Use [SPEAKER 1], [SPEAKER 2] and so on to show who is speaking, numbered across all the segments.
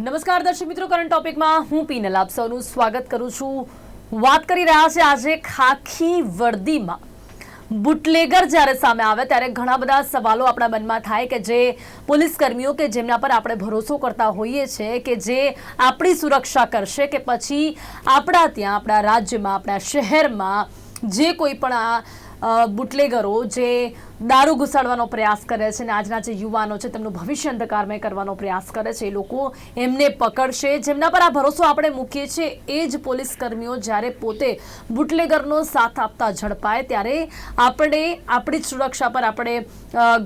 [SPEAKER 1] નમસ્કાર દર્શક મિત્રો કરંટ ટોપિકમાં હું પીનલ આપ સૌનું સ્વાગત કરું છું. વાત કરી રહ્યા છે આજે ખાખી વર્દીમાં. બુટલેગર જ્યારે સામે આવે ત્યારે ઘણા બધા સવાલો આપણા મનમાં થાય કે જે પોલીસ કર્મીઓ કે જેમના પર આપણે ભરોસો કરતા હોઈએ છીએ કે જે આપણી સુરક્ષા કરશે કે પછી આપણા ત્યાં, આપણા રાજ્યમાં, આપણા શહેરમાં જે કોઈ પણ આ બુટલેગરો જે દારૂ ઘુસાડવાનો પ્રયાસ કરે છે અને આજના જે યુવાનો છે તેમનું ભવિષ્ય અંધકારમય કરવાનો પ્રયાસ કરે છે. એ લોકો એમને પકડશે. જેમના પર આ ભરોસો આપણે મૂકીએ છીએ, એ જ પોલીસ કર્મીઓ જ્યારે પોતે બુટલેગરનો સાથ આપતા ઝડપાય, ત્યારે આપણે આપણી જ સુરક્ષા પર આપણે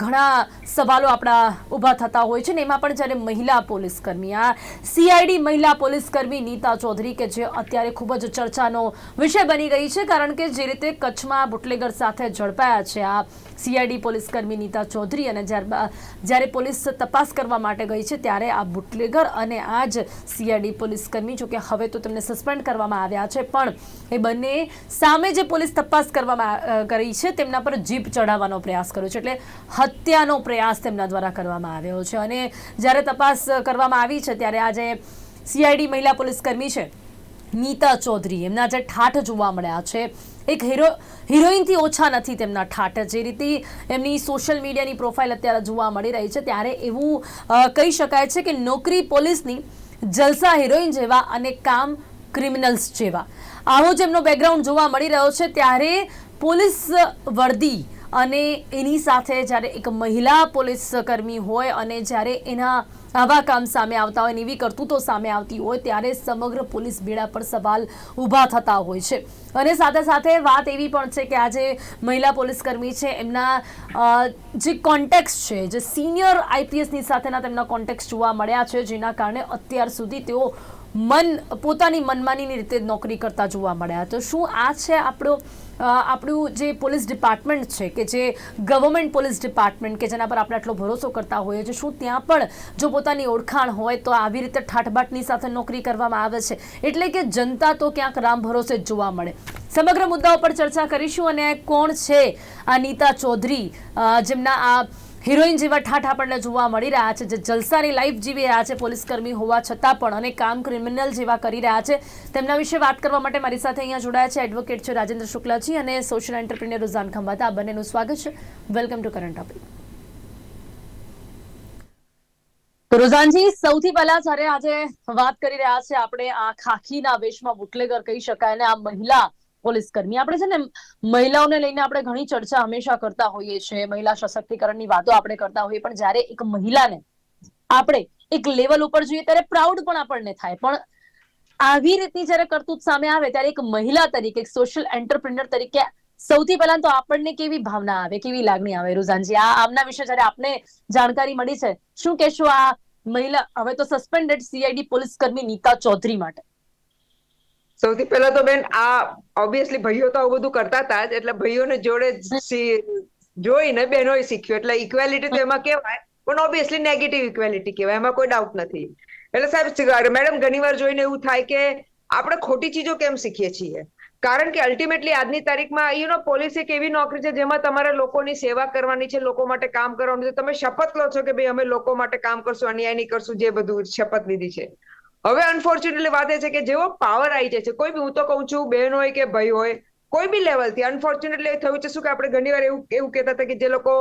[SPEAKER 1] ઘણા સવાલો આપણા ઊભા થતા હોય છે ને એમાં પણ જ્યારે મહિલા પોલીસ કર્મી, આ સીઆઈડી મહિલા પોલીસ કર્મી નીતા ચૌધરી કે જે અત્યારે ખૂબ જ ચર્ચાનો વિષય બની ગઈ છે કારણ કે જે રીતે કચ્છમાં બુટલેગર સાથે ઝડપાયા છે, આ સીઆઈડી પોલીસ કર્મી નીતા ચૌધરી અને જ્યારે પોલીસ તપાસ કરવા માટે ગઈ છે ત્યારે આ બુટલેગર અને આ જ સીઆઈડી પોલીસ કર્મી જો હવે તો તેમને સસ્પેન્ડ કરવામાં આવ્યા છે, પણ એ બંને સામે જે પોલીસ તપાસ કરવામાં કરી છે તેમના પર જીપ ચઢાવવાનો પ્રયાસ કર્યો છે. એટલે હત્યાનો પ્રયાસ તેમના દ્વારા કરવામાં આવ્યો છે. અને જ્યારે તપાસ કરવામાં આવી છે ત્યારે આજે સીઆઈડી મહિલા પોલીસ કર્મી છે, નીતા ચૌધરી, એમના જે ઠાઠ જોવા મળ્યા છે. એક હીરો હિરોઈનથી ઓછા નથી તેમના ઠાઠ જે રીતે એમની સોશિયલ મીડિયાની પ્રોફાઇલ અત્યારે જોવા મળી રહી છે, ત્યારે એવું કહી શકાય છે કે નોકરી પોલીસની જલસા હિરોઈન જેવા અને કામ ક્રિમિનલ્સ જેવા. આવો જ એમનો બેકગ્રાઉન્ડ જોવા મળી રહ્યો છે, ત્યારે પોલીસ વર્દી અને એની સાથે જ્યારે એક મહિલા પોલીસ કર્મી હોય અને જ્યારે એના આવા કામ સામે આવતા હોય એવી કરતૂતો સામે આવતી હોય ત્યારે સમગ્ર પોલીસ બેડા પર સવાલ ઊભા થતા હોય છે. અને સાથે સાથે વાત એવી પણ છે કે આજે મહિલા પોલીસકર્મી છે, એમના જે કોન્ટેક્ટ છે, જે સિનિયર આઈપીએસની સાથેના તેમના કોન્ટેક્ટ જોવા મળ્યા છે, જેના કારણે અત્યાર સુધી તેઓ મન, પોતાની મનમાનીની રીતે નોકરી કરતા જોવા મળ્યા. તો શું આ છે આપણો આપણું જે પોલીસ ડિપાર્ટમેન્ટ છે કે જે ગવર્મેન્ટ પોલીસ ડિપાર્ટમેન્ટ કે જેના પર આપણે આટલો ભરોસો કરતા હોઈએ છીએ, શું ત્યાં પણ જો પોતાની ઓળખાણ હોય તો આવી રીતે ઠાઠબાટની સાથે નોકરી કરવામાં આવે છે? એટલે કે જનતા તો ક્યાંક રામ ભરોસે જ જોવા મળે. સમગ્ર મુદ્દાઓ પર ચર્ચા કરીશું અને કોણ છે આ નીતા ચૌધરી જેમના આ હિરોઈન જેવા ઠાઠ આપણને જોવા મળી રહ્યા છે. જે જલસાની લાઈફ જીવી રહ્યા છે પોલીસ કર્મી હોવા છતાં પણ અને કામ ક્રિમિનલ જેવા કરી રહ્યા છે. તેમના વિશે વાત કરવા માટે મારી સાથે અહીંયા જોડાયા છે એડવોકેટ છે રાજેન્દ્ર શુક્લાજી અને સોશિયલ એન્ટરપ્રિન્યોર રુઝાન ખંભાતા. આ બંનેનું સ્વાગત છે. Welcome to current topic. Ruzanji, સૌથી પહેલા જ્યારે આજે વાત કરી રહ્યા છે આપણે આ ખાખીના વેશમાં બુટલેગર કહી શકાય અને આ મહિલા પોલીસ કર્મી. આપણે છે ને મહિલાઓને લઈને આપણે ઘણી ચર્ચા હંમેશા કરતા હોઈએ છીએ, મહિલા સશક્તિકરણની વાતો આપણે કરતા હોઈએ, પણ જ્યારે એક મહિલાને આપણે એક લેવલ ઉપર જોઈએ ત્યારે પ્રાઉડ પણ આપણને થાય. પણ આવી રીતની જ્યારે કરતૂત સામે આવે ત્યારે એક મહિલા તરીકે, એક સોશિયલ એન્ટરપ્રિનર તરીકે સૌથી પહેલા તો આપણને કેવી ભાવના આવે, કેવી લાગણી આવે? રુઝાનજી, આ આમના વિશે જ્યારે આપને જાણકારી મળી છે, શું કહેશો આ મહિલા? હવે તો સસ્પેન્ડેડ સીઆઈડી પોલીસ કર્મી નીતા ચૌધરી માટે.
[SPEAKER 2] સૌથી પહેલા તો બેન આ ઓબ્વિયસલી ભાઈઓ તો આવું બધું કરતા હતા જ એટલે ભાઈઓને જોડે જોઈને બહેનોએ શીખ્યું. એટલે ઇક્વેલિટી તો એમાં કહેવાય પણ ઓબ્વિયસલી નેગેટિવ ઇક્વેલિટી કહેવાય. એમાં કોઈ ડાઉટ નથી. એટલે સાહેબ મેડમ ઘણીવાર જોઈને એવું થાય કે આપણે ખોટી ચીજો કેમ શીખીએ છીએ? કારણ કે અલ્ટિમેટલી આજની તારીખમાં યુ નો પોલીસ એક એવી નોકરી છે જેમાં તમારે લોકોની સેવા કરવાની છે લોકો માટે કામ કરવાનું છે. તમે શપથ લો છો કે ભાઈ અમે લોકો માટે કામ કરશું અન્યાય નહીં કરશું જે બધું શપથ લીધી છે. હવે અનફોર્ચ્યુનેટલી વાત એ છે કે જેવો પાવર આવી જાય છે, કોઈ બી હું તો કહું છું બેન હોય કે ભાઈ હોય, કોઈ બી લેવલથી અનફોર્ચ્યુનેટલી થયું છે. શું કે આપણે ઘણી વાર એવું એવું કહેતા હતા કે જે લોકો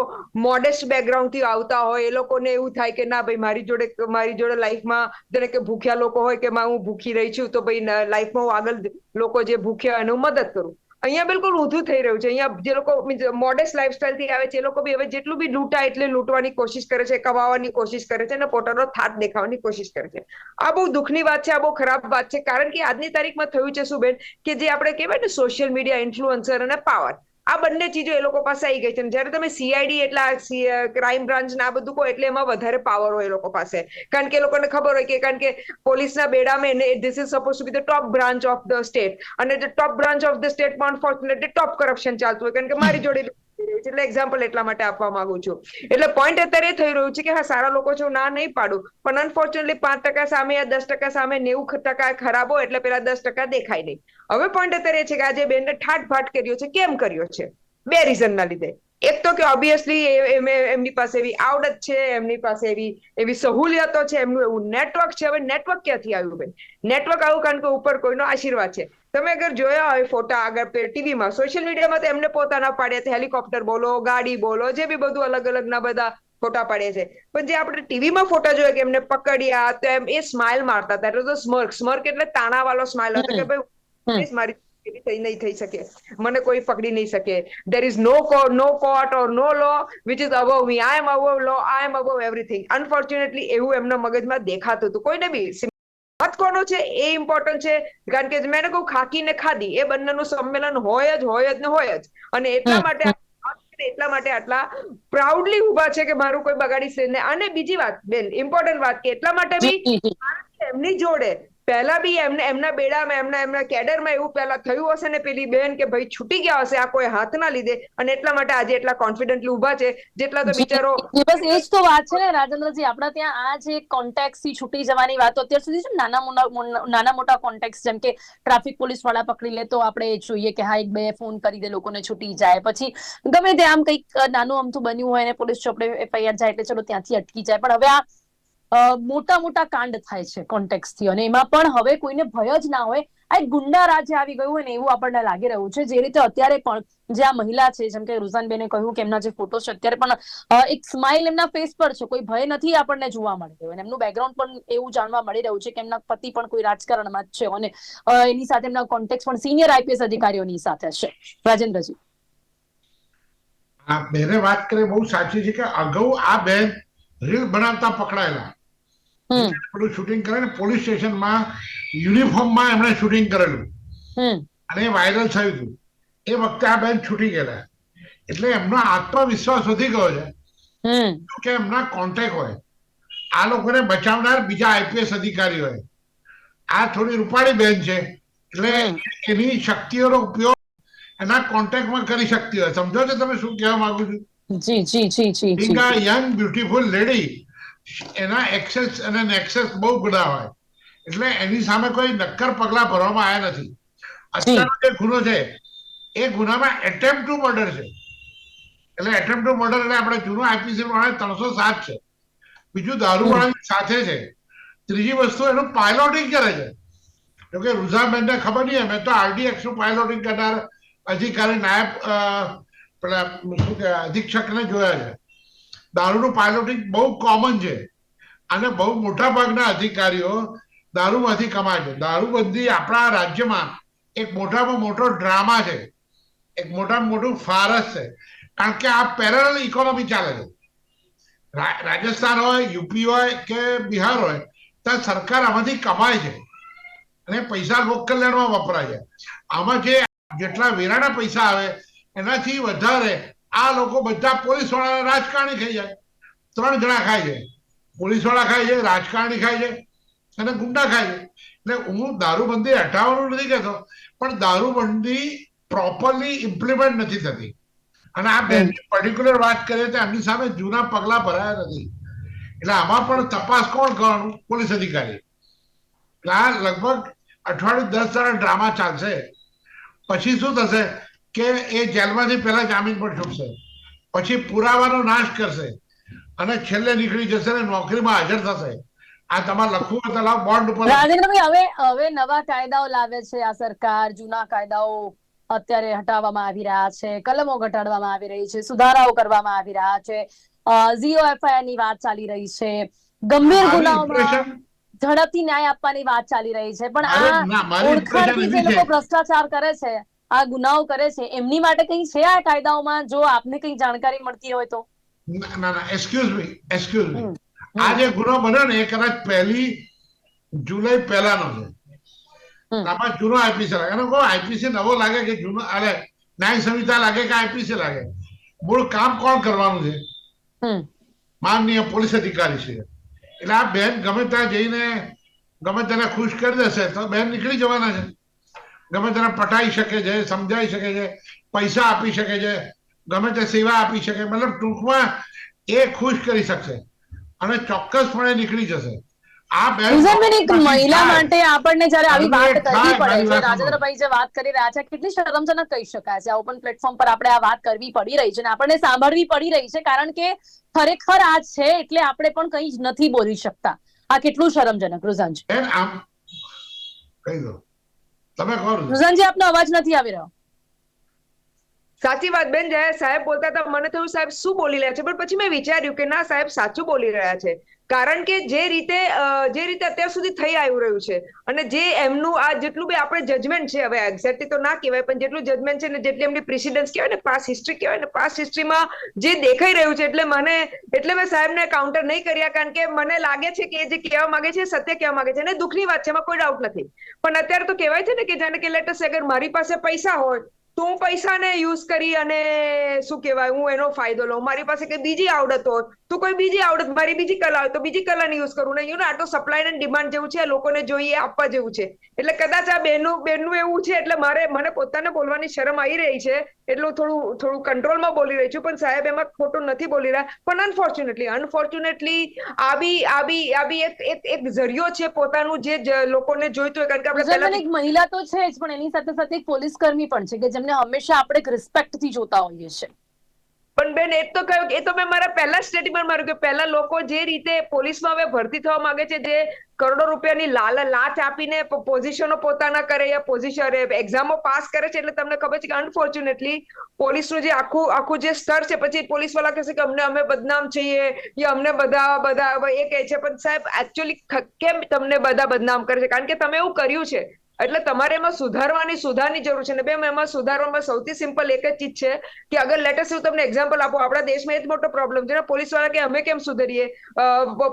[SPEAKER 2] મોડેસ્ટ બેકગ્રાઉન્ડથી આવતા હોય, એ લોકોને એવું થાય કે ના ભાઈ, મારી જોડે મારી જોડે લાઈફમાં જેને કે ભૂખ્યા લોકો હોય કે હું ભૂખી રહી છું, તો ભાઈ લાઈફમાં હું આગળ લોકો જે ભૂખ્યા એને હું મદદ કરું. અહીંયા બિલકુલ ઊંધું થઈ રહ્યું છે. અહીંયા જે લોકો મોડેસ્ટ લાઈફસ્ટાઈલથી આવે છે, એ લોકો બી હવે જેટલું બી લૂંટાય એટલે લૂંટવાની કોશિશ કરે છે, કમાવાની કોશિશ કરે છે અને પોતાનો થાત દેખાવાની કોશિશ કરે છે. આ બહુ દુઃખની વાત છે, આ બહુ ખરાબ વાત છે, કારણ કે આજની તારીખમાં થયું છે શું બેન? કે જે આપણે કહેવાય ને સોશિયલ મીડિયા ઇન્ફ્લુઅન્સર અને પાવર આ બંને ચીજો એ લોકો પાસે આવી ગઈ છે. જયારે તમે સીઆઈડી એટલે ક્રાઇમ બ્રાન્ચ ને બધું કહો, એટલે એમાં વધારે પાવર હોય એ લોકો પાસે. કારણ કે એ લોકોને ખબર હોય કે, કારણ કે પોલીસના બેડામાં this is suppose to be the top branch of the state અને top branch of the state પણ અનફોર્ચ્યુનેટલી ટોપ કરપ્શન ચાલતું હોય. કારણ કે મારી જોડે એટલે એક્ઝામ્પલ એટલા માટે આપવા માંગુ છું. એટલે પોઈન્ટ અત્યારે એ થઈ રહ્યું છે કે હા, સારા લોકો છો ના નહીં પાડું, પણ અનફોર્ચ્યુનેટલી પાંચ ટકા સામે યા દસ ટકા સામે નેવું ટકા ખરાબ હોય એટલે પેલા દસ ટકા દેખાય નહીં. હવે પોઈન્ટ અત્યારે એ છે કે આજે બેનને ઠાટ ભાટ કર્યો છે, કેમ કર્યો છે? બે રીઝનના લીધે. એક તો કે ઓબ્વિયસલી એમની પાસે એવી આવડત છે, એમની પાસે એવી એવી સહુલિયતો છે, એમનું એવું નેટવર્ક છે. હવે નેટવર્ક ક્યાંથી આવ્યું ભાઈ નેટવર્ક આવ્યું કારણ કે ઉપર કોઈનો આશીર્વાદ છે. તમે અગર જોયા હોય ફોટા આગળ ટીવીમાં સોશિયલ મીડિયામાં તો એમને પોતાના પાડ્યા છે હેલિકોપ્ટર બોલો ગાડી બોલો જે બી બધું અલગ અલગ ના બધા ફોટા પાડે છે. પણ જે આપણે ટીવીમાં ફોટા જોયા કે એમને પકડ્યા તો એમ એ સ્માઇલ મારતા હતા. એટલે તો સ્મર્ક સ્મર્ક એટલે તાણા વાળો સ્માઇલ હતો કે ભાઈ મારી થઈ નહીં થઈ શકે. મને કોઈ પકડી નહીં શકે. There is no no court or no law which is above me I am above law I am above everything unfortunately એવું એમના મગજમાં દેખાતું હતું. કોઈને બી કોનો છે એ ઇમ્પોર્ટન્ટ છે. કારણ કે મેં કહું ખાકી ને ખાદી એ બંનેનું સંમેલન હોય જ હોય જ ને હોય જ. અને એટલા માટે એટલા માટે આટલા પ્રાઉડલી ઊભા છે કે મારું કોઈ બગાડી છે અને બીજી વાત બેન ઇમ્પોર્ટન્ટ વાત કે એટલા માટે બી એમની જોડે પહેલા બી એમને એમના બેડામાં એમના એમના કેડરમાં એવું પહેલા થયું હશે ને પેલી બેન કે ભાઈ છૂટી ગયા હશે આ કોઈ હાથ ના લીધે અને એટલા માટે આજે એટલા કોન્ફિડન્ટલી ઊભા છે જેટલા તો બિચારો
[SPEAKER 1] બસ એ જ તો વાત છે ને રાજેન્દ્રજી આપણા ત્યાં આ જે કોન્ટેક્ટથી છૂટી જવાની વાત અત્યાર સુધી છે નાના મોટા નાના મોટા કોન્ટેક્ટ જેમ કે ટ્રાફિક પોલીસવાળા પકડી લે તો આપણે જોઈએ કે હા એક બે ફોન કરી દે લોકોને છૂટી જાય. પછી ગમે તે આમ કંઈક નાનું અમથું બન્યું હોય ને પોલીસ ચોપડે એફઆઈઆર જાય એટલે ચલો ત્યાંથી અટકી જાય. પણ હવે આ મોટા મોટા કાંડ થાય છે કોન્ટેક્ટથી અને એમાં પણ હવે કોઈને ભય જ ના હોય. આ એક ગુંડા રાજ્ય આવી ગયું હોય ને એવું આપણને લાગી રહ્યું છે. જે રીતે અત્યારે પણ જે આ મહિલા છે, જેમ કે રુઝાનબેને કહ્યું કે એમના જે ફોટો છે, અત્યારે પણ એક સ્માઇલ એમના ફેસ પર છે. કોઈ ભય નથી આપણને જોવા મળી રહ્યું. અને એમનું બેકગ્રાઉન્ડ પણ એવું જાણવા મળી રહ્યું છે કે એમના પતિ પણ કોઈ રાજકારણમાં જ છે. અને એની સાથે એમના કોન્ટેક્ટ પણ સિનિયર આઈપીએસ અધિકારીઓની સાથે છે. રાજેન્દ્રજી.
[SPEAKER 3] બેને વાત કરે, બહુ સાચી છે કે અગાઉ આ બેન રીલ બનાવતા પકડાયેલા. પેલું શૂટિંગ કરે ને પોલીસ સ્ટેશનમાં યુનિફોર્મમાં એમણે શૂટિંગ કરેલું. અને વાયરલ થયું હતું. એ વખતે આ બેન છૂટી ગયેલા. એટલે એમનો આત્મવિશ્વાસ વધી ગયો છે. કે એમના કોન્ટેક હોય. આ લોકોને બચાવનાર બીજા આઈપીએસ અધિકારી હોય. આ થોડી રૂપાળી બેન છે. એટલે એની શક્તિઓનો ઉપયોગ એના કોન્ટેક્ટમાં કરી શકતી હોય. સમજો છો તમે શું કહેવા માંગુ છું?
[SPEAKER 1] જી જી જી જી
[SPEAKER 3] યંગ બ્યુટીફુલ લેડી એના એક્સેસ અને નેક્સેસ બહુ બધા હોય. એટલે એની સામે કોઈ નક્કર પગલા ભરવામાં આવ્યા નથી. અત્યારનો જે ગુનો છે, એ ગુનામાં એટેમ્પ ટુ મર્ડર છે. એટલે એટેમ્પ ટુ મર્ડર એટલે આપણે જૂનો આઈપીસી પ્રમાણે ત્રણસો સાત છે. બીજું દારૂવાળાની સાથે છે. ત્રીજી વસ્તુ એનું પાયલોટિંગ કરે છે. જોકે રૂઝાબેનને ખબર નહીં, અમે તો આરડીએક્સનું પાયલોટિંગ કરનાર અધિકારી નાયબ પેલા, શું કે અધિક્ષકને જોયા છે. દારૂનું પાયલોટિંગ બહુ કોમન છે. અને બહુ મોટા ભાગના અધિકારીઓ દારૂમાંથી કમાય છે. દારૂબંધી આપણા રાજ્યમાં એક મોટામાં મોટો ડ્રામા છે. એક મોટામાં મોટું ફારસ છે. કારણ કે આ પેરેલ ઇકોનોમી ચાલે છે. રાજસ્થાન હોય, યુપી હોય કે બિહાર હોય, ત્યાં સરકાર આમાંથી કમાય છે. અને પૈસા લોક કલ્યાણમાં વપરાય છે. આમાં જે જેટલા વેરાના પૈસા આવે, એનાથી વધારે આ લોકો બધા પોલીસવાળા રાજકારણી ખાઈ જાય. ત્રણ જણા ખાઈ જાય. પોલીસવાળા ખાઈ જાય રાજકારણી ખાઈ જાય અને ગુંડા ખાઈ જાય. એટલે હું દારૂબંધી હટાવવાનું નથી કહેતો પણ દારૂબંધી પ્રોપરલી ઇમ્પ્લિમેન્ટ નથી થતી. અને આ બે પર્ટિક્યુલર વાત કરીએ તો એમની સામે જૂના પગલા ભરાયા નથી. એટલે આમાં પણ તપાસ કોણ કરવાનું? પોલીસ અધિકારી. એટલે આ લગભગ અઠવાડિયું દસ જણા ડ્રામા ચાલશે. પછી શું થશે? કે એ જેલમાંથી પહેલા જામીન પર છૂટશે. પછી પુરાવાનો નાશ કરશે. અને છેલ્લે નીકળી જશે ને નોકરીમાં હાજર થશે. આ તમારે લખવું હોય તો લાવ બોન્ડ ઉપર
[SPEAKER 1] રાજેન્દ્રભાઈ હવે હવે નવા કાયદાઓ લાવે છે આ સરકાર. જૂના કાયદાઓ અત્યારે હટાવવામાં આવી રહ્યા છે. કલમો ઘટાડવામાં આવી રહી છે. સુધારાઓ કરવામાં આવી રહ્યા છે. ઝીરો એફઆઈઆરની વાત ચાલી રહી છે. ગંભીર ગુનાઓમાં ઝડપથી ન્યાય આપવાની વાત ચાલી રહી છે. પણ આ ઓળખાણથી જે લોકો ભ્રષ્ટાચાર કરે છે આ ગુનાઓ કરે છે એમની માટે કઈ છે આ કાયદાઓમાં? જો આપને કઈ જાણકારી મળતી હોય તો.
[SPEAKER 3] ના ના એક્સક્યુઝ મી એક્સક્યુઝ મી આ જે ગુનો બન્યો ને એ કદાચ પહેલી જુલાઈ પહેલાનો છે. આમાં જૂનો આઈપીસી લાગે. અને આઈપીસી નવો લાગે કે જૂનો? અરે ન્યાય સંહિતા લાગે કે આઈપીસી લાગે? મૂળ કામ કોણ કરવાનું છે? માનનીય પોલીસ અધિકારી છે. એટલે આ બેન ગમે ત્યાં જઈને ગમે તેને ખુશ કરી દેશે તો બેન નીકળી જવાના છે. ગમે તેને પટાઈ શકે છે સમજાઈ શકે છે પૈસા આપી શકે છે ગમે તે સેવા આપી શકે મતલબ ટૂંકમાં એ ખુશ કરી શકશે અને ચોક્કસપણે નીકળી જશે.
[SPEAKER 1] એક મહિલા માટે આપણને જ્યારે આવી વાત કરવી પડે છે રાજેન્દ્રભાઈ જે વાત કરી રહ્યા છે કેટલી શરમજનક કહી શકાય છે. આ ઓપન પ્લેટફોર્મ પર આપણે આ વાત કરવી પડી રહી છે અને આપણને સાંભળવી પડી રહી છે કારણ કે ખરેખર આ છે એટલે આપણે પણ કંઈ જ નથી બોલી શકતા. આ કેટલું શરમજનક રુઝાનજી
[SPEAKER 3] છે. તમે કોણ? ને.
[SPEAKER 1] આપનો અવાજ નથી આવી રહ્યો.
[SPEAKER 2] સાચી વાત બેન જ્યારે સાહેબ બોલતા હતા મને થયું સાહેબ શું બોલી રહ્યા છે? પણ પછી મેં વિચાર્યું કે ના સાહેબ સાચું બોલી રહ્યા છે. કારણ કે જે રીતે જે રીતે અત્યાર સુધી થઈ આવી રહ્યું છે અને જે એમનું આ જેટલું બી આપણે જજમેન્ટ છે હવે એક્ઝેક્ટલી તો ના કહેવાય, પણ જેટલું જજમેન્ટ છે ને જેટલી એમની પ્રેસિડન્સ કહેવાય ને પાસ હિસ્ટ્રી કહેવાય ને પાસ હિસ્ટ્રીમાં જે દેખાઈ રહ્યું છે એટલે મને, એટલે મેં સાહેબને કાઉન્ટર નહીં કર્યા કારણ કે મને લાગે છે કે એ જે કહેવા માંગે છે સત્ય કહેવા માંગે છે અને દુઃખની વાત છે, એમાં કોઈ ડાઉટ નથી. પણ અત્યારે તો કહેવાય છે ને કે જાણે કે લેટસ અગર મારી પાસે પૈસા હોય, તો હું પૈસાને યુઝ કરી અને શું કહેવાય, હું એનો ફાયદો લઉં. મારી પાસે કઈ બીજી આવડત હોય તો કોઈ બીજી આવડત મારી બીજી કલા હોય તો બીજી કલાને યુઝ કરું. ને યુ નો આ તો સપ્લાય એન્ડ ડિમાન્ડ જેવું છે લોકોને જોઈએ આપવા જેવું છે. એટલે કદાચ આ બેનું બેનનું એવું છે એટલે મારે મને પોતાને બોલવાની શરમ આવી રહી છે એટલે હું થોડું થોડું કંટ્રોલમાં બોલી રહી છું પણ સાહેબ એમાં ખોટું નથી બોલી રહ્યા. પણ અનફોર્ચ્યુનેટલી અનફોર્ચ્યુનેટલી આવી આવી આ બી આ બી એક એક એક જરિયો છે પોતાનું જે લોકોને જોઈતું હોય. કારણ કે આપણે
[SPEAKER 1] એક મહિલા તો છે જ પણ એની સાથે સાથે એક પોલીસ કર્મી પણ છે કે જેમને હંમેશા આપણે એક રિસ્પેક્ટથી જોતા હોઈએ છીએ.
[SPEAKER 2] પણ બેન, એ તો કહ્યું એ તો મેં મારા પહેલા સ્ટેટમેન્ટ માર્યું કે પહેલા લોકો જે રીતે પોલીસમાં હવે ભરતી થવા માંગે છે, જે કરોડો રૂપિયાની લાલ લાચ આપીને પોઝિશનો પોતાના કરે યા પોઝિશન એક્ઝામો પાસ કરે છે, એટલે તમને ખબર છે કે અનફોર્ચ્યુનેટલી પોલીસનું જે આખું આખું જે સ્તર છે, પછી પોલીસવાળા કહેશે કે અમને, અમે બદનામ છીએ, યા અમને બધા બધા એ કહે છે, પણ સાહેબ એકચ્યુઅલી કેમ તમને બધા બદનામ કરે છે? કારણ કે તમે એવું કર્યું છે એટલે તમારે એમાં સુધારવાની, સુધારની જરૂર છે. ને બે એમાં સુધારવામાં સૌથી સિમ્પલ એક જ ચીજ છે કે અગર લેટેસ્ટ હું તમને એક્ઝામ્પલ આપું, આપણા દેશમાં એ જ મોટો પ્રોબ્લેમ છે ને પોલીસવાળા કે અમે કેમ સુધરીએ?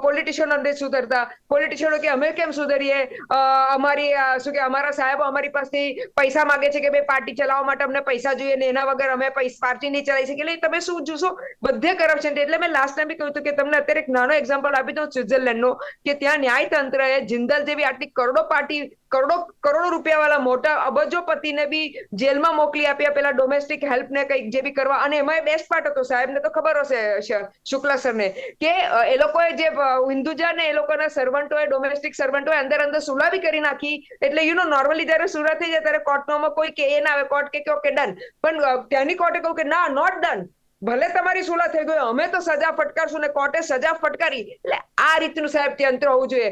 [SPEAKER 2] પોલિટિશિયનો નથી સુધરતા પોલિટિશિયનો કે અમે કેમ સુધરીએ? અમારી શું કે અમારા સાહેબો અમારી પાસેથી પૈસા માંગે છે કે ભાઈ પાર્ટી ચલાવવા માટે અમને પૈસા જોઈએ ને એના વગર અમે પાર્ટી નહીં ચલાવી શકીએ. એટલે તમે શું જોશો? બધે કરપ્શન એટલે મેં લાસ્ટ ટાઈમ બી કહ્યું હતું કે તમને અત્યારે એક નાનો એક્ઝામ્પલ આપી દઉં સ્વિટરલેન્ડનો કે ત્યાં ન્યાયતંત્રએ જિંદલ જેવી આટલી કરોડો પાર્ટી કરોડો કરોડો રૂપિયા વાળા મોટા અબજોપતિને બી જેલમાં મોકલી આપ્યા. પેલા ડોમેસ્ટિક હેલ્પ ને કંઈક જે બી કરવા. અને એમાં બેસ્ટ પાર્ટ હતો સાહેબને તો ખબર હશે શુક્લા સરને, કે એ લોકોએ જે હિન્દુજા ને એ લોકોના સર્વન્ટોએ ડોમેસ્ટિક સર્વન્ટોએ અંદર અંદર સુલાવી કરી નાખી. એટલે યુ નો નોર્મલી જ્યારે સુરા થઈ જાય ત્યારે કોર્ટમાં કોઈ કે એ ના આવે કોર્ટ કે કે ડન પણ ત્યાંની કોર્ટે કહ્યું કે ના નોટ ડન ભલે તમારી સુલા થઈ ગઈ અમે તો સજા ફટકારશું ને કોર્ટે સજા ફટકારી. એટલે આ રીતનું સાહેબ તંત્ર હોવું જોઈએ.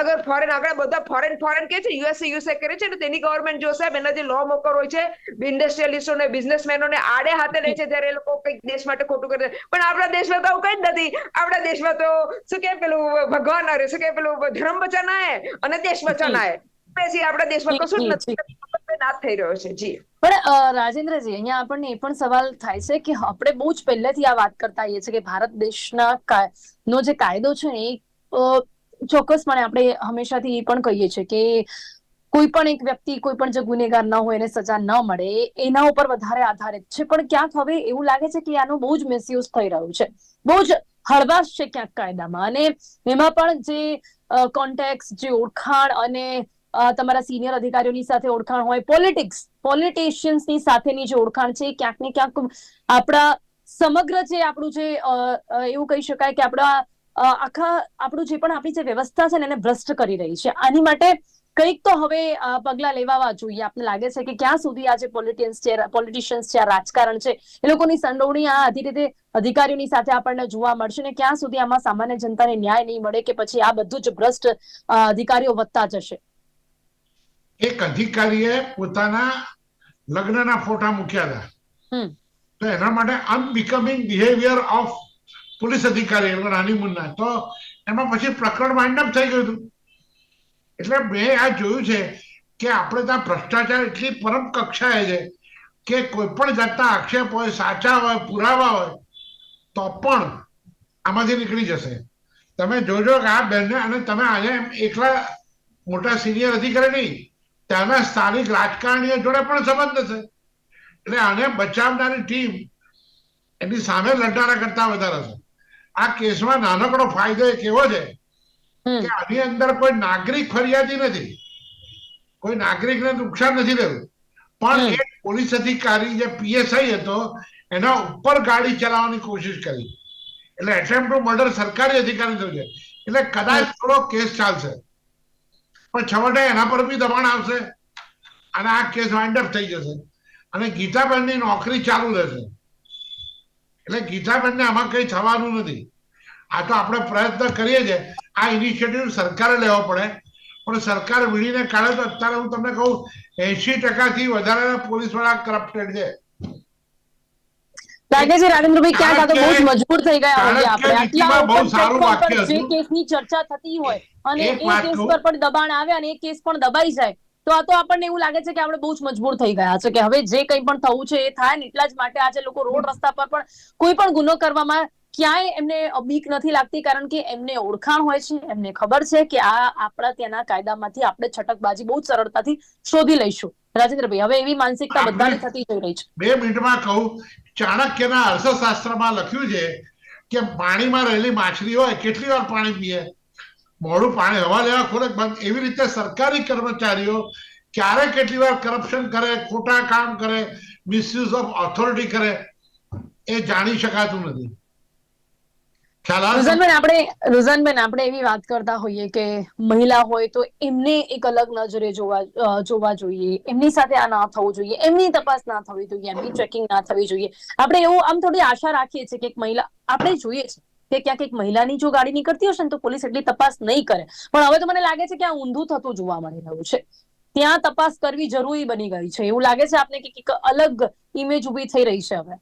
[SPEAKER 2] અગર ફોરેન આગળ બધા ફોરેન ફોરેન કે છે યુએસએ યુએસએ કરે છે ને તેની ગવર્મેન્ટ જો સાહેબ એના જે લો મોકર હોય છે ઇન્ડસ્ટ્રીયલિસ્ટો ને બિઝનેસમેનોને આડે હાથે લે છે જ્યારે એ લોકો કંઈક દેશ માટે ખોટું કરે છે. પણ આપણા દેશમાં તો આવું કઈ જ નથી. આપણા દેશમાં તો શું કે પેલું ભગવાન અરે શું કે પેલું ધર્મ બચાના અને દેશ બચાના હે આપણા દેશમાં કશું જ નથી.
[SPEAKER 1] પણ રાજેન્દ્રજી, અહીંયા આપણને એ પણ સવાલ થાય છે કે આપણે બહુ જ પહેલેથી આ વાત કરતા આવીએ છીએ કે ભારત દેશના નો જે કાયદો છે ને એ ચોક્કસપણે આપણે હંમેશાથી એ પણ કહીએ છીએ કે કોઈ પણ એક વ્યક્તિ, કોઈ પણ જે ગુનેગાર ન હોય, એને સજા ન મળે, એના ઉપર વધારે આધારિત છે. પણ ક્યાંક હવે એવું લાગે છે કે આનો બહુ જ મિસયુઝ થઈ રહ્યું છે. બહુ જ હળવાશ છે ક્યાંક કાયદામાં. અને એમાં પણ જે કોન્ટેક્ટ જે ઓળખાણ અને તમારા સિનિયર અધિકારીઓની સાથે ઓળખાણ હોય. પોલિટિક્સ પોલિટિશિયન્સની સાથેની જે ઓળખાણ છે ક્યાંક ને ક્યાંક આપણા સમગ્ર જે આપણું જે એવું કહી શકાય કે આપણા આખા આપણું જે પણ આપણી જે વ્યવસ્થા છે ને એને ભ્રષ્ટ કરી રહી છે. આની માટે કંઈક તો હવે પગલા લેવા લેવાવા જોઈએ. આપને લાગે છે કે ક્યાં સુધી આ જે પોલિટિયન્સ છે પોલિટિશિયન્સ છે, આ રાજકારણ છે, એ લોકોની સંડોવણી આ આધી રીતે અધિકારીઓની સાથે આપણને જોવા મળશે ને ક્યાં સુધી આમાં સામાન્ય જનતાને ન્યાય નહીં મળે કે પછી આ બધું જ ભ્રષ્ટ અધિકારીઓ વધતા જશે.
[SPEAKER 3] એક અધિકારીએ પોતાના લગ્નના ફોટા મૂક્યા હતા. તો એના માટે અનબિકમિંગ બિહેવિયર ઓફ પોલીસ અધિકારી એમના રાનીમુનના. તો એમાં પછી પ્રકરણ વાઇન્ડ અપ થઈ ગયું હતું. એટલે મેં આ જોયું છે કે આપણે ત્યાં ભ્રષ્ટાચાર એટલી પરમ કક્ષાએ છે કે કોઈ પણ જાતના આક્ષેપ હોય સાચા હોય પુરાવા હોય તો પણ આમાંથી નીકળી જશે. તમે જોજો કે આ બેનને અને તમે આજે એકલા મોટા સિનિયર અધિકારી નહીં ત્યાંના સ્થાનિક રાજકારણીઓ જોડે પણ સંબંધ હશે એટલે આને બચાવનારી ટીમ એની સામે લડનારા કરતા વધારે છે. આ કેસમાં નાનકડો ફાયદો એક એવો છે. કે આની અંદર કોઈ નાગરિક ફરિયાદી નથી. કોઈ નાગરિકને નુકસાન નથી થયું. પણ. એક પોલીસ અધિકારી જે પીએસઆઈ હતો એના ઉપર ગાડી ચલાવવાની કોશિશ કરી. એટલે એટેમ્પ ટુ મર્ડર સરકારી અધિકારી થયું છે એટલે કદાચ થોડો કેસ ચાલશે. પણ છવટે એના પર બી દબાણ આવશે અને આ કેસ વાઇન્ડ અપ થઈ જશે. અને ગીતાબેનની નોકરી ચાલુ રહેશે. એટલે ગીતાબેનને આમાં કઈ થવાનું નથી. આ તો આપણે પ્રયત્ન કરીએ છીએ. આ ઇનિશિયેટિવ સરકારે લેવો પડે. પણ સરકાર વીણીને કાઢે તો અત્યારે હું તમને કહું એસી ટકાથી વધારે પોલીસવાળા કરપ્ટેડ છે.
[SPEAKER 1] લાગે છે રાજેન્દ્રભાઈ ક્યાંક આ તો બહુ જ મજબૂર થઈ ગયા હોઈએ આપણે. આટલા
[SPEAKER 3] બહુ સારું વાક્ય
[SPEAKER 1] જે કેસની ચર્ચા થતી હોય અને એ કેસ પર પણ દબાણ આવે અને એ કેસ પણ દબાઈ જાય તો આ તો આપણને એવું લાગે છે કે આપણે બહુ જ મજબૂર થઈ ગયા છે કે હવે જે કંઈ પણ થવું છે એ થાય ને એટલા જ માટે આજે લોકો રોડ રસ્તા પર પણ કોઈ પણ ગુનો કરવામાં ક્યાંય એમને બીક નથી લાગતી કારણ કે એમને ઓળખાણ હોય છે એમને ખબર છે કે આ આપણા ત્યાંના કાયદામાંથી આપણે છટકબાજી બહુ સરળતાથી શોધી લઈશું. રાજેન્દ્રભાઈ હવે એવી માનસિકતા બધાને થતી જઈ રહી છે.
[SPEAKER 3] બે મિનિટમાં કહું ચાણક્યના અર્થશાસ્ત્રમાં લખ્યું છે કે પાણીમાં રહેલી માછલી હોય કેટલી વાર પાણી પીએ? મોડું પાણી હવા લેવા ખોરાક બંધ. એવી રીતે સરકારી કર્મચારીઓ ક્યારે કેટલી વાર કરપ્શન કરે ખોટા કામ કરે મિસયુઝ ઓફ ઓથોરિટી કરે એ જાણી શકાતું નથી?
[SPEAKER 1] રુઝાનબેન, આપણે રુઝાનબેન, આપણે એવી વાત કરતા હોઈએ કે મહિલા હોય તો એમને એક અલગ નજરે જોવા જોવા જોઈએ. એમની સાથે આ ના થવું જોઈએ. એમની તપાસ ના થવી જોઈએ. એમની ચેકિંગ ના થવી જોઈએ. આપણે એવું આમ થોડી આશા રાખીએ છીએ કે મહિલા, આપણે જોઈએ છે કે ક્યાંક એક મહિલાની જો ગાડી નીકળતી હશે ને તો પોલીસ એટલી તપાસ નહીં કરે. પણ હવે તો મને લાગે છે કે આ ઊંધું થતું જોવા મળી રહ્યું છે. ત્યાં તપાસ કરવી જરૂરી બની ગઈ છે. એવું લાગે છે આપને કે અલગ ઇમેજ ઊભી થઈ રહી છે હવે.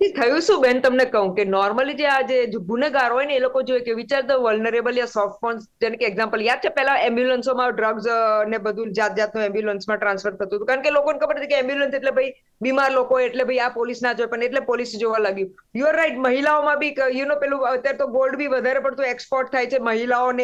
[SPEAKER 2] થયું શું બેન તમને કહું કે નોર્મલી જે આ જે ગુનેગાર હોય ને એ લોકો જોઈએ કે વિચાર ધ વલ્નરેબલ યા સોફ્ટ ફોન્સ જેમ કે એક્ઝામ્પલ યાદ છે પહેલા એમ્બ્યુલન્સોમાં ડ્રગ્સ ને બધું જાત જાતનું એમ્બ્યુલન્સમાં ટ્રાન્સફર થતું હતું. કારણ કે લોકોને ખબર હતી કે એમ્બ્યુલન્સ એટલે ભાઈ બીમાર લોકો એટલે ભાઈ આ પોલીસ ના જોઈ પણ એટલે પોલીસ જોવા લાગ્યું. યુ આર રાઈટ મહિલાઓમાં બી યુ નો પેલું અત્યારે તો ગોલ્ડ બી વધારે પડતું એક્સપોર્ટ થાય છે મહિલાઓને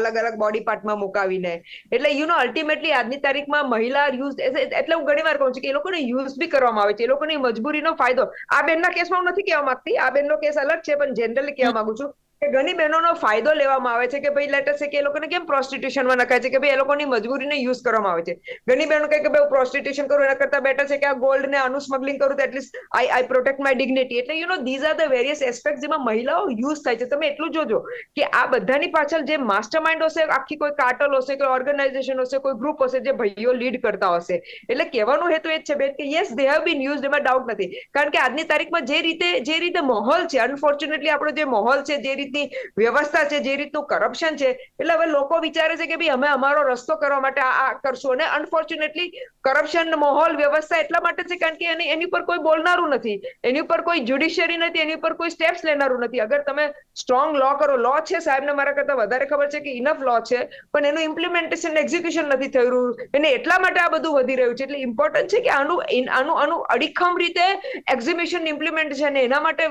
[SPEAKER 2] અલગ અલગ બોડી પાર્ટમાં મુકાવીને. એટલે યુ નો અલ્ટિમેટલી આજની તારીખમાં મહિલા યુઝ એટલે હું ઘણી વાર કહું છું કે એ લોકોને યુઝ બી કરવામાં આવે છે, એ લોકોની મજબૂરીનો ફાયદો. આ બેનના કેસમાં હું નથી કહેવા માંગતી. આ બેનનો કેસ અલગ છે પણ જનરલી કહેવા માંગુ છું. ઘણી બહેનોનો ફાયદો લેવામાં આવે છે કે ભાઈ લેટર છે કે એ લોકોને કેમ પ્રોસ્ટિટ્યુશનમાં નખાય છે કે ભાઈ એ લોકોની મજબૂરીને યુઝ કરવામાં આવે છે? ઘણી બહેનો કહે કે ભાઈ પ્રોસ્ટિટ્યુશન કરું, એના કરતા બેટર છે કે આ ગોલ્ડ ને આનું સ્મગલિંગ કરું તો at least I I protect my dignity એટલે you know these are the various aspect જેમાં મહિલાઓ યુઝ થાય છે. તમે એટલું જોજો કે આ બધાની પાછળ જે માસ્ટર માઇન્ડ હશે, આખી કોઈ કાર્ટલ હશે, કોઈ ઓર્ગેનાઇઝેશન હશે, કોઈ ગ્રુપ હશે જે ભાઈઓ લીડ કરતા હશે. એટલે કહેવાનો હેતુ એ જ છે બેન કે yes they have been use એમાં ડાઉટ નથી. કારણ કે આજની તારીખમાં જે રીતે જે રીતે માહોલ છે અનફોર્ચ્યુનેટલી આપણો જે માહોલ છે, જે રીતની વ્યવસ્થા છે, જે રીતનું કરપ્શન છે. એટલે હવે લોકો વિચારે છે કે ભાઈ અમે અમારો રસ્તો કરવા માટે આ કરશું. અને અનફોર્ચ્યુનેટલી કરપ્શન માહોલ વ્યવસ્થા એટલા માટે છે કારણ કે એની એની ઉપર કોઈ બોલનારું નથી. એની ઉપર કોઈ જ્યુડિશિયરી નથી, એની ઉપર કોઈ સ્ટેપ્સ લેનારું નથી. અગર તમે સ્ટ્રોંગ લો કરો લો છે સાહેબને મારા કરતા વધારે ખબર છે કે ઇનફ લો છે, પણ એનું ઇમ્પ્લિમેન્ટેશન એક્ઝિક્યુશન નથી થઈ રહ્યું. એને એટલા માટે આ બધું વધી રહ્યું છે. એટલે ઇમ્પોર્ટન્ટ છે કે આનું આનું આનું અડીખમ રીતે એક્ઝિબિશન ઇમ્પ્લિમેન્ટેશન એના માટે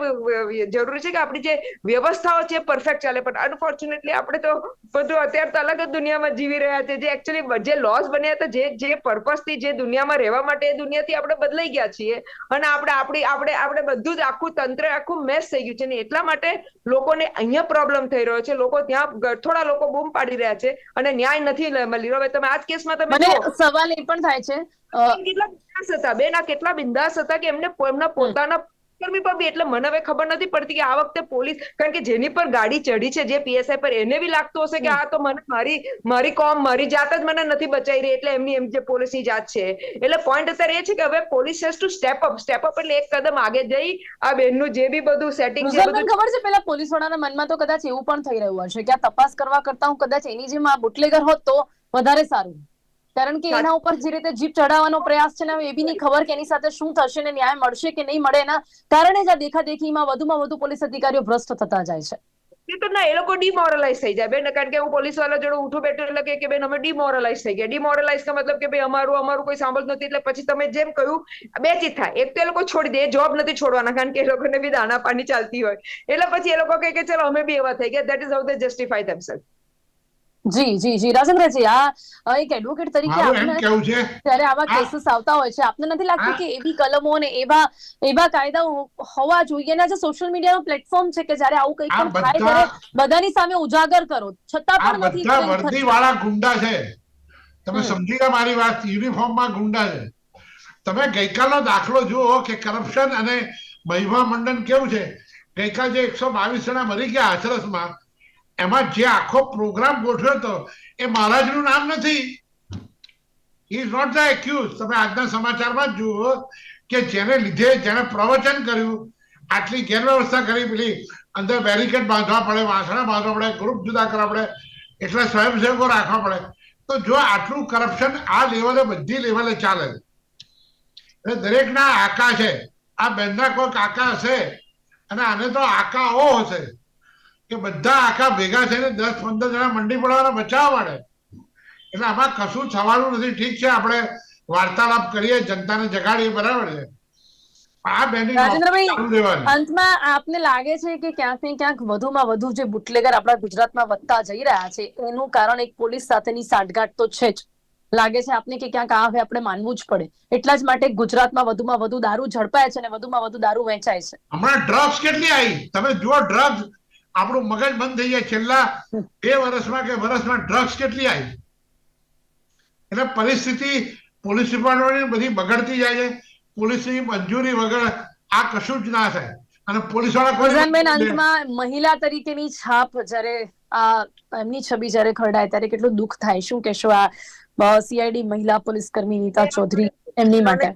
[SPEAKER 2] જરૂરી છે કે આપણી જે વ્યવસ્થાઓ છે પરફેક્ટ ચાલે. પણ અનફોર્ચ્યુનેટલી આપણે તો બધું અત્યારે તો અલગ જ દુનિયામાં જીવી રહ્યા છે. જે એકચુઅલી જે લોસ બન્યા હતા જે જે પર્પસથી જે દુનિયામાં રહેવા માટે એ દુનિયાથી આપણે બદલાઈ ગયા છીએ. અને આપણે આપણી આપણે આપણે બધું જ આખું તંત્ર આખું મેસ થઈ ગયું છે. ને એટલા માટે લોકોને અહીંયા પ્રોબ્લેમ થઈ રહ્યો છે. લોકો ત્યાં થોડા લોકો બૂમ પાડી રહ્યા છે. અને ન્યાય નથી મળી રહ્યો. તમે આ કેસમાં તમે
[SPEAKER 1] સવાલ એ પણ થાય છે.
[SPEAKER 2] કેટલા બિંદાસ હતા? બેન આ કેટલા બિંદાસ હતા કે એમને એમના પોતાના કર્મી પર બી એટલે મને હવે ખબર નથી પડતી કે આ વખતે પોલીસ કારણ કે જેની પર ગાડી ચડી છે જે પીએસઆઈ પર એને બી લાગતું હશે કે આ તો મને મારી મારી કોમ મારી જાત જ મને નથી બચાવી રહી એટલે એમની એમ જે પોલીસની જાત છે. એટલે પોઈન્ટ અત્યારે એ છે કે હવે police has to step up step up એટલે એક કદમ આગે જઈ આ બેનનું જે બી બધું સેટિંગ છે બધું
[SPEAKER 1] ખબર છે પેલા પોલીસ વાળાના મનમાં તો કદાચ એવું પણ થઈ રહ્યું હશે કે આ તપાસ કરવા કરતા હું કદાચ એની જેમ આ બુટલેગર હોત તો વધારે સારું. કારણ કે એના ઉપર જે રીતે જીપ ચડાવવાનો પ્રયાસ છે ને એ બી નહીં ખબર કે એની સાથે શું થશે ને ન્યાય મળશે કે નહીં મળે એના કારણે જ આ દેખાદેખીમાં વધુમાં વધુ પોલીસ અધિકારીઓ ભ્રષ્ટ થતા જાય છે.
[SPEAKER 2] તો ના એ લોકો ડિમોરલાઇઝ થઈ જાય. બેન કારણ કે હું પોલીસવાળા જોડે ઉઠું બેઠું એટલે કે કે બેન અમે ડિમોરલાઇઝ થઈ ગયા. ડિમોરલાઇઝ નો મતલબ કે ભાઈ અમારું અમારું કોઈ સાંભળતું નથી. એટલે પછી તમે જેમ કહ્યું બે ચીજ થાય. એક તો એ લોકો છોડી દે જોબ નથી છોડવાના કારણ કે એ લોકોને બી દાણા પાણી ચાલતી હોય. એટલે પછી એ લોકો કહે કે ચલો અમે બી એવા થઈ ગયા. That is how they justify themselves
[SPEAKER 1] જી જી જી. રાજેન્દ્રજી આ એક એડવોકેટ તરીકે આપને ત્યારે આવા કેસીસ આવતા હોય છે. આપને નથી લાગતું કે એવી કલમો અને એવા એવા કાયદાઓ હોવા જોઈએ ને? જે સોશિયલ મીડિયાનો પ્લેટફોર્મ છે કે જ્યારે આવું કંઈ પણ થાય ત્યારે બધાની સામે ઉજાગર કરો. છતાં પણ નથી
[SPEAKER 3] બધા વર્દી વાળા ગુંડા છે. તમે સમજી ગયા મારી વાત. યુનિફોર્મમાં ગુંડા છે. તમે ગઈકાલનો દાખલો જુઓ કે કરપ્શન અને મહિમા મંડન કેવું છે? ગઈકાલ જે એકસો બાવીસ જણા મરી ગયા હાથરસમાં એમાં જે આખો પ્રોગ્રામ ગોઠવ્યો હતો, એ મહારાજનું નામ નથી. ઇઝ નોટ ધ એક્યુઝ તમે આજના સમાચારમાં જુઓ કે જેને લીધે જેને પ્રવચન કર્યું, આટલી ગેરવ્યવસ્થા કરી, પેલી અંદર બેરિકેડ બાંધવા પડે, વાસણા બાંધવા પડે ગ્રુપ જુદા કરવા પડે, એટલે સ્વયંસેવકો રાખવા પડે. તો જો આટલું કરપ્શન આ લેવલે બધી લેવલે ચાલે એટલે દરેકના આકા છે. આ બેનના કોઈ કાકા હશે, અને આને તો આકાઓ હશે. કે બધા આખા ભેગા થઈને દસ પંદર જણા મંડી પડવાના બચાવવા માંડે એટલે આમાં કશું થવાનું નથી. ઠીક છે આપણે વાર્તાલાપ કરીએ જનતાને જગાડીએ બરાબર છે.
[SPEAKER 4] અંતમાં આપને લાગે છે કે ક્યાંક ને ક્યાંક વધુમાં વધુ જે બુટલેગર આપણા ગુજરાતમાં વધતા જઈ રહ્યા છે એનું કારણ એક પોલીસ સાથેની સાંઠગાંઠ તો છે જ. લાગે છે આપને કે ક્યાંક આ હવે આપણે માનવું જ પડે. એટલા જ માટે ગુજરાતમાં વધુમાં વધુ દારૂ ઝડપાય છે અને વધુમાં વધુ દારૂ વેચાય છે.
[SPEAKER 3] હમણાં ડ્રગ્સ કેટલી આવી? તમે જુઓ ડ્રગ્સ આપણું મગજ બંધ થઈ જાય છેલ્લા બે વર્ષમાં કે વર્ષમાં ડ્રગ્સ કેટલી આવી? એટલે પરિસ્થિતિ પોલીસ ડિપાર્ટમેન્ટની બધી બગડતી જાય છે. પોલીસની મંજૂરી વગર આ કશું જ ના થાય. અને પોલીસવાળા
[SPEAKER 4] અંતમાં મહિલા તરીકેની છાપ જ્યારે આ એમની છબી જ્યારે ખરડાય ત્યારે કેટલું દુઃખ થાય. શું કહેશો આ સીઆઈડી મહિલા પોલીસ કર્મી નીતા ચૌધરી એમની માટે?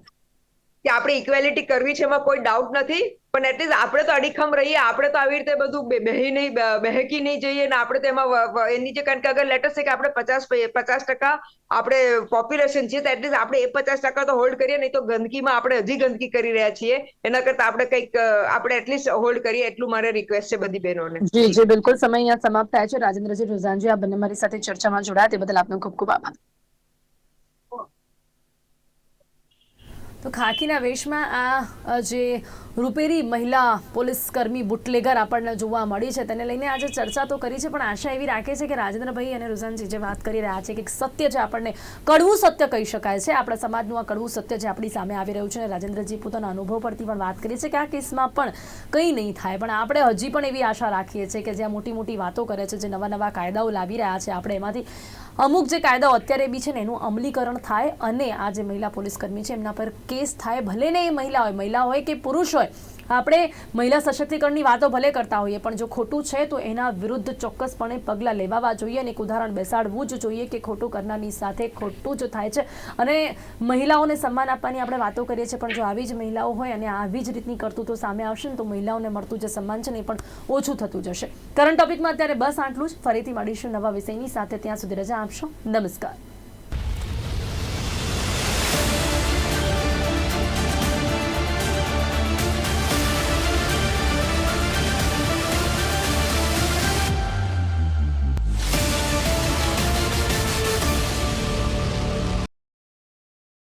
[SPEAKER 2] કે આપણે ઇક્વેલિટી કરવી છે એમાં કોઈ ડાઉટ નથી? પણ એટલીસ્ટ આપણે તો અડીખમ રહીએ, આપણે તો આવી રીતે બધું બેહી નહીં બહેકી નહીં જઈએ ને આપણે તો એમાં વ- વ- એની જે કારણ કે અગર લેટર છે કે આપણે પચાસ પચાસ ટકા આપણે પોપ્યુલેશન છીએ તો એટલીસ્ટ આપણે એ પચાસ ટકા તો હોલ્ડ કરીએ, નહીં તો ગંદકીમાં આપણે હજી ગંદકી કરી રહ્યા છીએ. એના કરતા આપણે કંઈક આપણે એટલીસ્ટ હોલ્ડ કરીએ એટલું મારે રિક્વેસ્ટ છે બધી બહેનોને.
[SPEAKER 4] જી જી, બિલકુલ. સમય અહીંયા સમાપ્ત થાય છે. રાજેન્દ્રજી, રોઝાનજી આ બંને મારી સાથે ચર્ચામાં જોડાયા. તે બદલ આપનો ખૂબ ખૂબ આભાર.
[SPEAKER 1] તો ખાખીના વેશમાં આ જે રૂપેરી મહિલા પોલીસકર્મી બુટલેગર આપણને જોવા મળી છે, તેને લઈને આજે ચર્ચા તો કરી છે, પણ આશા એવી રાખે છે કે રાજેન્દ્રભાઈ અને રુઝાનજી જે વાત કરી રહ્યા છે કે સત્ય જે આપણને, કડવું સત્ય કહી શકાય છે. આપણા સમાજનું આ કડવું સત્ય જે આપણી સામે આવી રહ્યું છે અને રાજેન્દ્રજી પોતાના અનુભવ પરથી પણ વાત કરી છે કે આ કેસમાં પણ કંઈ નહીં થાય. પણ આપણે હજી પણ એવી આશા રાખીએ છીએ કે જ્યાં મોટી મોટી વાતો કરે છે, જે નવા નવા કાયદાઓ લાવી રહ્યા છે, આપણે એમાંથી અમુક જે કાયદાઓ અત્યારે બી છે ને એનું અમલીકરણ થાય અને આ જે મહિલા પોલીસકર્મી છે એમના પર કેસ થાય, ભલે ને એ મહિલા હોય મહિલા હોય કે પુરુષ હોય, આપણે મહિલા સશક્તિકરણની વાતો ભલે કરતા હોઈએ, પણ જો ખોટું છે તો એના વિરુદ્ધ ચોક્કસપણે પગલાં લેવાવા જોઈએ અને એક ઉદાહરણ બેસાડવું જ જોઈએ કે ખોટું કરનારની સાથે ખોટું જ થાય છે. અને મહિલાઓને સન્માન આપવાની આપણે વાતો કરીએ છીએ, પણ જો આવી જ મહિલાઓ હોય અને આવી જ રીતની કરતૂતો સામે આવશે ને તો મહિલાઓને મળતું જે સન્માન છે ને એ પણ ઓછું થતું જશે. કરંટ ટોપિકમાં અત્યારે બસ આટલું જ. ફરીથી મળીશું નવા વિષયની સાથે. ત્યાં સુધી રજા આપશો નમસ્કાર.